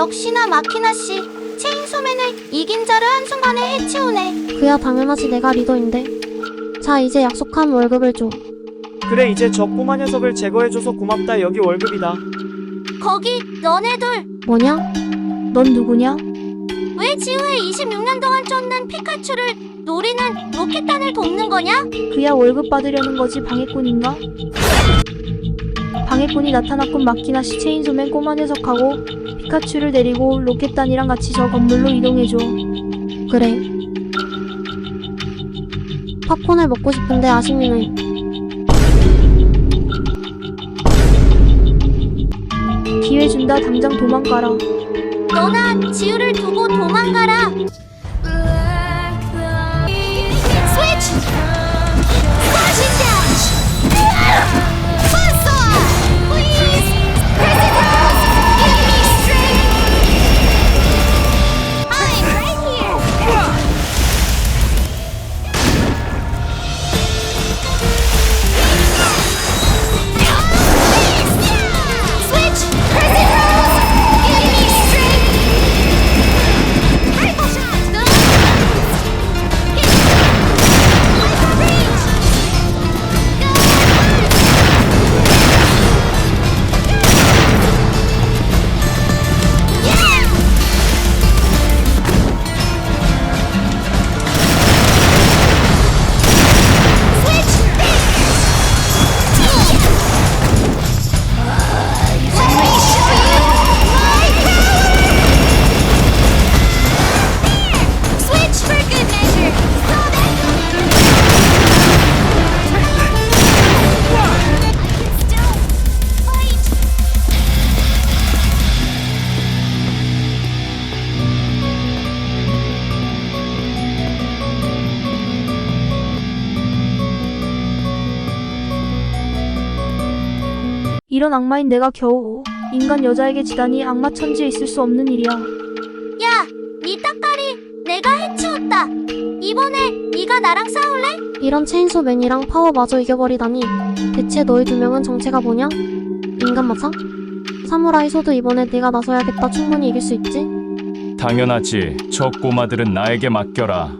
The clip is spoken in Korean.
역시나 마키나 씨. 체인소맨을 이긴 자를 한순간에 해치우네. 그야 당연하지 내가 리더인데. 자 이제 약속한 월급을 줘. 그래 이제 저 꼬마 녀석을 제거해줘서 고맙다 여기 월급이다 거기 너네들 뭐냐? 넌 누구냐? 왜 지우에 26년 동안 쫓는 피카츄를 노리는 로켓단을 돕는 거냐? 그야 월급 받으려는 거지 방해꾼인가? 방해꾼이 나타났군 마키나 시 체인소맨 꼬마 녀석하고 피카츄를 데리고 로켓단이랑 같이 저 건물로 이동해줘. 그래. 팝콘을 먹고 싶은데 아쉽네. 기회 준다 당장 도망가라. 너나 지우를 두고 이런 악마인 내가 겨우 인간 여자에게 지다니 악마 천지에 있을 수 없는 일이야. 야, 니 따까리 내가 해치웠다. 이번에 네가 나랑 싸울래? 이런 체인소맨이랑 파워마저 이겨버리다니 대체 너희 두 명은 정체가 뭐냐? 인간 마상? 사무라이 소드 이번에 네가 나서야겠다 충분히 이길 수 있지? 당연하지. 저 꼬마들은 나에게 맡겨라.